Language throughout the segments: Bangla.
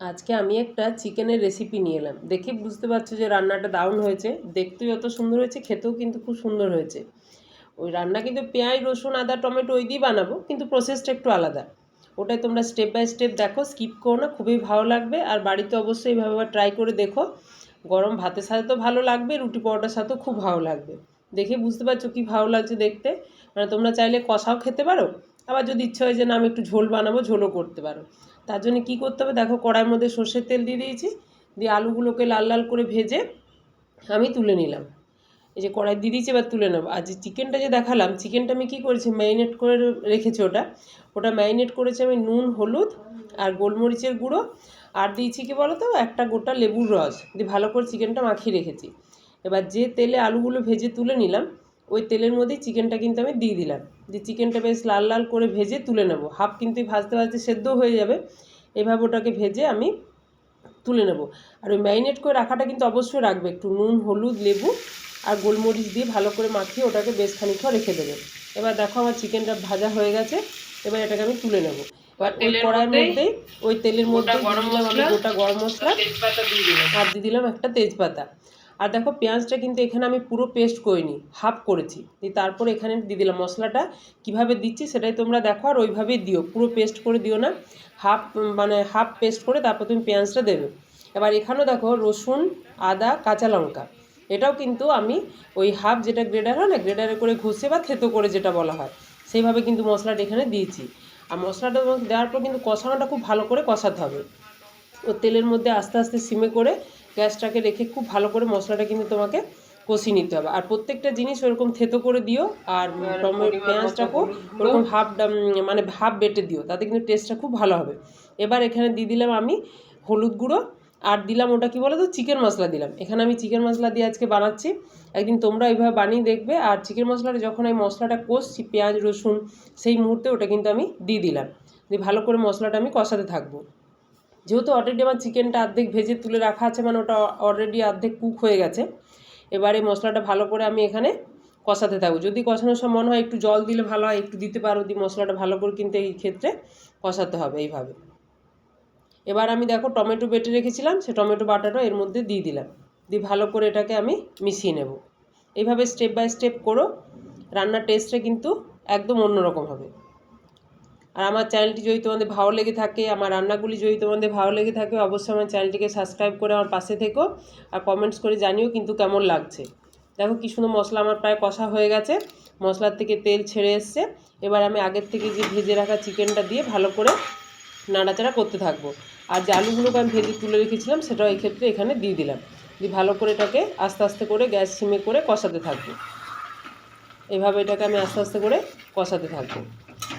আজকে আমি একটা চিকেনের রেসিপি নিয়ে এলাম। দেখে বুঝতে পারছ যে রান্নাটা দারুণ হয়েছে। দেখতেও যত সুন্দর হয়েছে, খেতেও কিন্তু খুব সুন্দর হয়েছে। ওই রান্না কিন্তু পেঁয়াজ, রসুন, আদা, টমেটো ওই দিয়ে বানাবো, কিন্তু প্রসেসটা একটু আলাদা। ওটাই তোমরা স্টেপ বাই স্টেপ দেখো স্কিপ করো না, খুবই ভালো লাগবে। আর বাড়িতে অবশ্যই এইভাবে ট্রাই করে দেখো। গরম ভাতের সাথে তো ভালো লাগবে, রুটি পরোটার সাথেও খুব ভালো লাগবে। দেখে বুঝতে পারছ কি ভালো লাগছে দেখতে। মানে তোমরা চাইলে কষাও খেতে পারো আবার যদি ইচ্ছা হয় যে না, আমি একটু ঝোল বানাবো, ঝোলও করতে পারো। তার জন্য কী করতে হবে? দেখো, কড়াইয়ের মধ্যে সর্ষের তেল দিয়ে দিয়েছি। দিয়ে আলুগুলোকে লাল লাল করে ভেজে আমি তুলে নিলাম। এই যে কড়াই দিয়ে দিয়েছি, এবার তুলে নেব। আর যে চিকেনটা যে দেখালাম, চিকেনটা আমি কী করেছি? ম্যারিনেট করে রেখেছি ওটা। ওটা ম্যারিনেট করেছি আমি নুন, হলুদ আর গোলমরিচের গুঁড়ো। আর দিয়েছি কি বলো তো একটা গোটা লেবুর রস। দিয়ে ভালো করে চিকেনটা মাখিয়ে রেখেছি। এবার যে তেলে আলুগুলো ভেজে তুলে নিলাম ওই তেলের মধ্যেই চিকেনটা কিন্তু আমি দিয়ে দিলাম। দিয়ে চিকেনটা বেশ লাল লাল করে ভেজে তুলে নেব। হাফ কিন্তু ভাজতে ভাজতে সেদ্ধ হয়ে যাবে। এভাবে ওটাকে ভেজে আমি তুলে নেব। আর ওই ম্যারিনেট করে রাখাটা কিন্তু অবশ্যই রাখবে। একটু নুন হলুদ লেবু আর গোলমরিচ দিয়ে ভালো করে মাখিয়ে ওটাকে বেশ খানিক্ষণ রেখে দেবে। এবার দেখো আমার চিকেনটা ভাজা হয়ে গেছে। এবার এটাকে আমি তুলে নেব। এবার ওই কড়াইয়ের মধ্যেই ওই তেলের মধ্যে দিলাম আমি গোটা গরম মশলা। আর দিয়ে দিলাম একটা তেজপাতা। আর দেখো পেঁয়াজটা কিন্তু এখানে আমি পুরো পেস্ট করিনি হাফ করেছি। দিয়ে তারপর এখানে দিয়ে দিলাম মশলাটা। কীভাবে দিচ্ছি সেটাই তোমরা দেখো আর ওইভাবেই দিও, পুরো পেস্ট করে দিও না। হাফ মানে হাফ পেস্ট করে তারপর তুমি পেঁয়াজটা দেবে। এবার এখানেও দেখো রসুন, আদা, কাঁচা লঙ্কা। এটাও কিন্তু আমি ওই হাফ যেটা গ্রেডার হয় না গ্রেডারে করে ঘষে বা থেতো করে যেটা বলা হয়, সেইভাবে কিন্তু মশলাটা এখানে দিয়েছি। আর মশলাটা দেওয়ার পর কিন্তু কষানোটা খুব ভালো করে কষাতে হবে। ও তেলের মধ্যে আস্তে আস্তে সিমে করে গ্যাসটাকে রেখে খুব ভালো করে মশলাটা কিন্তু তোমাকে কষিয়ে নিতে হবে। আর প্রত্যেকটা জিনিস ওরকম থেতো করে দিও আর টমেটো পেঁয়াজটাকেও ওরকম হাফ মানে হাফ বেটে দিও তাতে কিন্তু টেস্টটা খুব ভালো হবে। এবার এখানে দিয়ে দিলাম আমি হলুদ গুঁড়ো আর দিলাম ওটা কি বলো তো চিকেন মশলা দিলাম। এখানে আমি চিকেন মশলা দিয়ে আজকে বানাচ্ছি। একদিন তোমরা এইভাবে বানিয়ে দেখবে। আর চিকেন মশলাটা যখন আমি মশলাটা কষছি পেঁয়াজ রসুন সেই মুহূর্তে ওটা কিন্তু আমি দিয়ে দিলাম। দিয়ে ভালো করে মশলাটা আমি কষাতে থাকব। যেহেতু অলরেডি আমার চিকেনটা অর্ধেক ভেজে তুলে রাখা আছে মানে ওটা অলরেডি অর্ধেক কুক হয়ে গেছে। এবারে মশলাটা ভালো করে আমি এখানে কষাতে থাকব। যদি কষানোর সময় মনে হয় একটু জল দিলে ভালো হয়, একটু দিতে পারো, দিয়ে মশলাটা ভালো করে কিন্তু এই ক্ষেত্রে কষাতে হবে এইভাবে। এবার আমি দেখো টমেটো বেটে রেখেছিলাম, সে টমেটো বাটাটা এর মধ্যে দিয়ে দিলাম। দিয়ে ভালো করে এটাকে আমি মিশিয়ে নেব। এইভাবে স্টেপ বাই স্টেপ করো, রান্নার টেস্টটা কিন্তু একদম অন্যরকম হবে। আর আমার চ্যানেলটি যদি তোমাদের ভালো লেগে থাকে, আমার রান্নাগুলি যদি তোমাদের ভালো লেগে থাকে, অবশ্যই আমার চ্যানেলটিকে সাবস্ক্রাইব করে আমার পাশে থেকো আর কমেন্টস করে জানিও কিন্তু কেমন লাগছে। দেখো কি সুন্দর মশলা আমার প্রায় কষা হয়ে গেছে, মশলার থেকে তেল ছেড়ে এসছে। এবার আমি আগের থেকে যে ভেজে রাখা চিকেনটা দিয়ে ভালো করে নাড়াচাড়া করতে থাকব। আর যে আলুগুলোকে আমি ভেজে তুলে রেখেছিলাম, সেটাও এই ক্ষেত্রে এখানে দিয়ে দিলাম। দিয়ে ভালো করে এটাকে আস্তে আস্তে করে গ্যাস সিমে করে কষাতে থাকব। এভাবে এটাকে আমি আস্তে আস্তে করে কষাতে থাকব।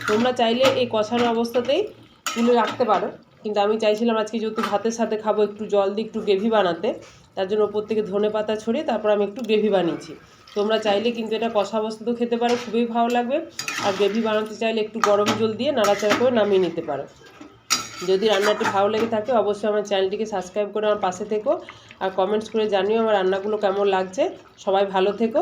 তোমরা চাইলে এই কষানো অবস্থাতেই তুলে রাখতে পারো। কিন্তু আমি চাইছিলাম আজকে যেহেতু ভাতের সাথে খাব, একটু জল দিয়ে একটু গ্রেভি বানাতে, তার জন্য ওপর থেকে ধনে পাতা ছড়িয়ে তারপর আমি একটু গ্রেভি বানিয়েছি। তোমরা চাইলে কিন্তু এটা কষা অবস্থাতেও খেতে পারো, খুবই ভালো লাগবে। আর গ্রেভি বানাতে চাইলে একটু গরম জল দিয়ে নাড়াচাড়া করে নামিয়ে নিতে পারো। যদি রান্নাটি ভালো লেগে থাকে, অবশ্যই আমার চ্যানেলটিকে সাবস্ক্রাইব করে আমার পাশে থেকো। আর কমেন্টস করে জানিও আমার রান্নাগুলো কেমন লাগছে। সবাই ভালো থেকো।